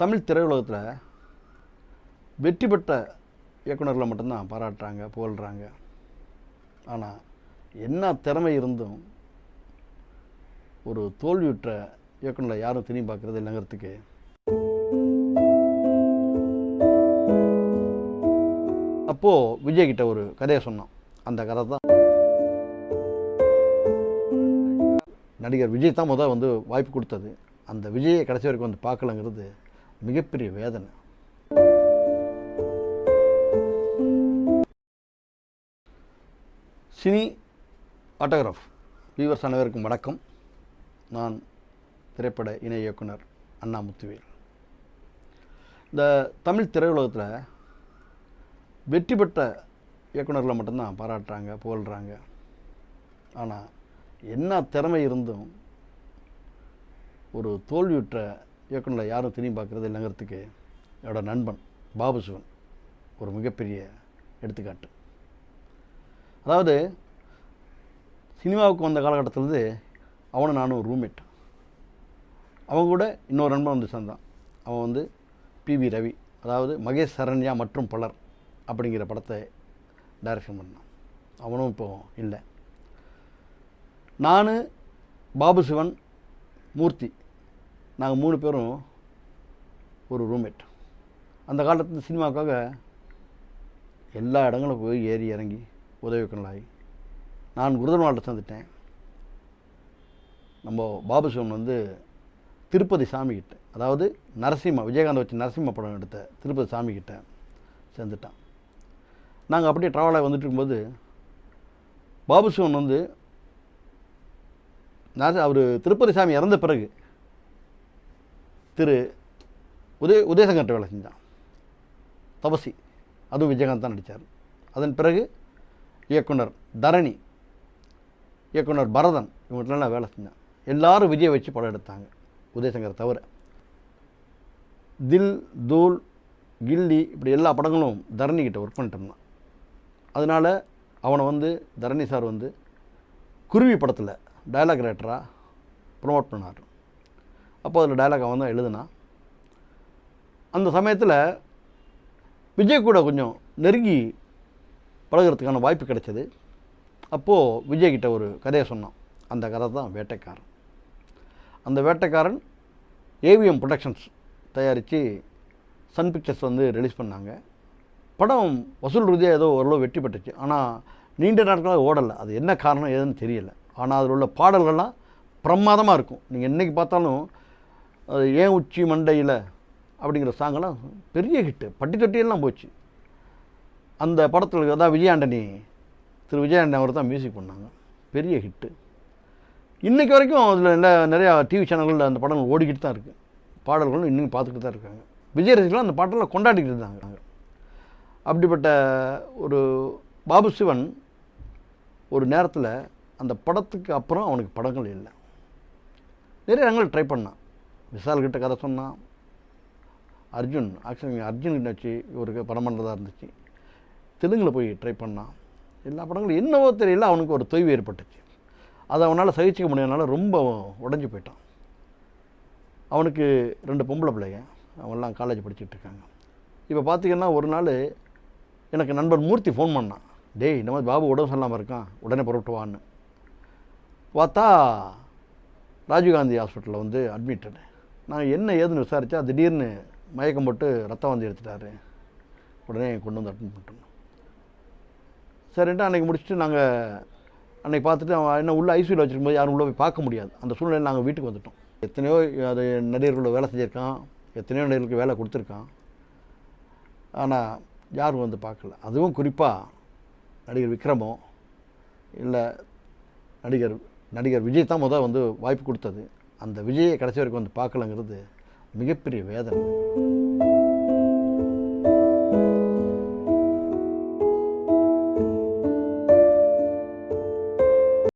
தமிழ் திரையுலகத்தில் வெற்றி பெற்ற இயக்குனர்களை மட்டும்தான் பாராட்டுறாங்க புகழ்கிறாங்க ஆனால் என்ன திறமை இருந்தும் ஒரு தோல்வியுற்ற இயக்குநரை யாரும் திரும்பி பார்க்குறது இல்லைங்கிறதுக்கு அப்போது விஜய்கிட்ட ஒரு கதையை சொன்னோம் அந்த கதை தான் நடிகர் விஜய் தான் முதல் வந்து வாய்ப்பு கொடுத்தது. அந்த விஜயை கடைசி வரைக்கும் வந்து பார்க்கலங்கிறது மிகப்பெரிய வேதனை. Cine autograph. வியூவர்ஸ் அனைவருக்கும் வணக்கம். நான் திரைப்பட இணை இயக்குனர் அண்ணா முத்துவேல் இந்த தமிழ் திரையுலகத்தில் வெற்றி பெற்ற இயக்குனர்களை மட்டும்தான் பாராட்டுறாங்க புகழ்கிறாங்க ஆனால் என்ன திறமை இருந்தும் ஒரு தோல்வியுற்ற இயக்குனரை யாரும் திரும்பி பார்க்குறது இல்லைங்கிறதுக்கு என்னோடய நண்பன் பாபு சிவன் ஒரு மிகப்பெரிய எடுத்துக்காட்டு. அதாவது சினிமாவுக்கு வந்த காலகட்டத்திலேருந்து அவனும் நானும் ஒரு ரூம்மேட் அவன் கூட இன்னொரு நண்பன் வந்து சேர்ந்தான். அவன் வந்து பிவி ரவி அதாவது மகேஷ் சரண்யா மற்றும் பலர் அப்படிங்கிற படத்தை டைரக்ஷன் பண்ணான். அவனும் இப்போ இல்லை. நான் பாபு சிவன் மூர்த்தி நாங்கள் மூணு பேரும் ஒரு ரூம்மேட் அந்த காலத்தில் சினிமாவுக்காக எல்லா இடங்களும் போய் ஏறி இறங்கி உதவிக்கலாகி நான் குருதன்வாள்கிட்ட சேர்ந்துட்டேன் நம்ம பாபு சிவன் வந்து திருப்பதி சாமிக்கிட்ட அதாவது நரசிம்ம விஜயகாந்த் வச்சு நரசிம்ம படம் எடுத்த திருப்பதி சாமிக்கிட்ட சேர்ந்துட்டான் நாங்கள் அப்படியே ட்ராவலாக வந்துட்டு இருக்கும்போது பாபு சிவன் வந்து நான் அவர் திருப்பதி சாமி இறந்த பிறகு திரு உதய உதயசங்கர்கிட்ட வேலை செஞ்சான். தபசி அதுவும் விஜயகாந்த் தான் நடித்தார் அதன் பிறகு இயக்குனர் தரணி இயக்குனர் பரதன் இவங்கள்ட்டலாம் வேலை செஞ்சான். எல்லாரும் விஜயை வச்சு படம் எடுத்தாங்க உதயசங்கர் தவிர. தில் தூல் கில்லி இப்படி எல்லா படங்களும் தரணி ஒர்க் பண்ணிட்டோம்னா அதனால் அவனை வந்து தரணி சார் வந்து குருவி படத்தில் டைலாக் ரைட்டராக ப்ரொமோட் பண்ணார். அப்போ அதில் டைலாக் அவன் தான் எழுதுனான். அந்த சமயத்தில் விஜய் கூட கொஞ்சம் நெருங்கி பழகுறதுக்கான வாய்ப்பு கிடைச்சது. அப்போது விஜய்கிட்ட ஒரு கதையை சொன்னான். அந்த கதை தான் வேட்டைக்காரன். அந்த வேட்டைக்காரன் ஏவிஎம் ப்ரொடக்ஷன்ஸ் தயாரித்து சன் பிக்சர்ஸ் வந்து ரிலீஸ் பண்ணாங்க. படம் வசூல் ரீதியாக ஏதோ ஓரளவு வெற்றி பெற்றுச்சு. ஆனால் நீண்ட நாட்களாக ஓடலை. அது என்ன காரணம் ஏதுன்னு தெரியலை. ஆனால் அதில் உள்ள பாடல்கள்லாம் பிரமாதமாக இருக்கும். நீங்கள் என்றைக்கு பார்த்தாலும் ஏன் உச்சி மண்டையில் அப்படிங்கிற சாங்கெல்லாம் பெரிய ஹிட்டு பட்டி தொட்டியெல்லாம் போச்சு. அந்த படத்தில் அதான் விஜயாண்டனி திரு விஜயாண்டனி அவர் தான் மியூசிக் பண்ணாங்க. பெரிய ஹிட்டு இன்றைக்கி வரைக்கும் அதில் நல்ல நிறையா டிவி சேனல்களில் அந்த படங்கள் ஓடிக்கிட்டு தான் இருக்குது பாடல்களும் இன்னும் பார்த்துக்கிட்டு தான் இருக்காங்க. விஜய் ரசிகர்கள் அந்த பாட்டெல்லாம் கொண்டாடிக்கிட்டு இருந்தாங்க அப்படிப்பட்ட ஒரு பாபு சிவன் ஒரு நேரத்தில் அந்த படத்துக்கு அப்புறம் அவனுக்கு படங்கள் இல்லை. நிறைய இடங்கள் ட்ரை பண்ணான். விசால்கிட்ட கதை சொன்னான் அர்ஜுன் ஆக்சுவலி அர்ஜுன் வச்சு இவருக்கு படம் பண்ணுறதா இருந்துச்சு. தெலுங்கில் போய் ட்ரை பண்ணான் எல்லா படங்களும் என்னவோ தெரியல அவனுக்கு ஒரு தொய்வு ஏற்பட்டுச்சு. அதை அவனால் சகிச்சிக்க முடியாதனால ரொம்ப உடஞ்சி போயிட்டான். அவனுக்கு ரெண்டு பொம்பளை பிள்ளைங்க அவங்கெல்லாம் காலேஜ் படிச்சுட்டு இருக்காங்க. இப்போ பார்த்தீங்கன்னா ஒரு நாள் எனக்கு நண்பர் மூர்த்தி ஃபோன் பண்ணான் டேய் இந்த மாதிரி பாபு உடம்பு சொல்லாமல் இருக்கான் உடனே புறப்பட்டு வான்னு. பார்த்தா ராஜீவ்காந்தி ஹாஸ்பிட்டலில் வந்து அட்மிட்டடு நான் என்ன ஏதுன்னு விசாரித்தா திடீர்னு மயக்கம் போட்டு ரத்தம் வந்து எடுத்துட்டாரு. உடனே கொண்டு வந்து அட்டன் பண்ணிட்டோம். சரின்ட்டு அன்றைக்கி முடிச்சுட்டு நாங்கள் அன்றைக்கி பார்த்துட்டு அவன் என்ன உள்ளே ஐசியூவில் வச்சுருக்கும்போது யாரும் உள்ளே போய் பார்க்க முடியாது. அந்த சூழ்நிலையில் நாங்கள் வீட்டுக்கு வந்துட்டோம். எத்தனையோ அது நடிகர்களோட வேலை செஞ்சுருக்கான். எத்தனையோ நடிகர்களுக்கு வேலை கொடுத்துருக்கான். ஆனால் யாரும் வந்து பார்க்கல. அதுவும் குறிப்பாக நடிகர் விக்ரமோ இல்லை நடிகர் நடிகர் விஜய் தான் முதல் வந்து வாய்ப்பு கொடுத்தது. அந்த விஜயை கடைசி வரைக்கும் வந்து பார்க்கலங்கிறது மிகப்பெரிய வேதனை.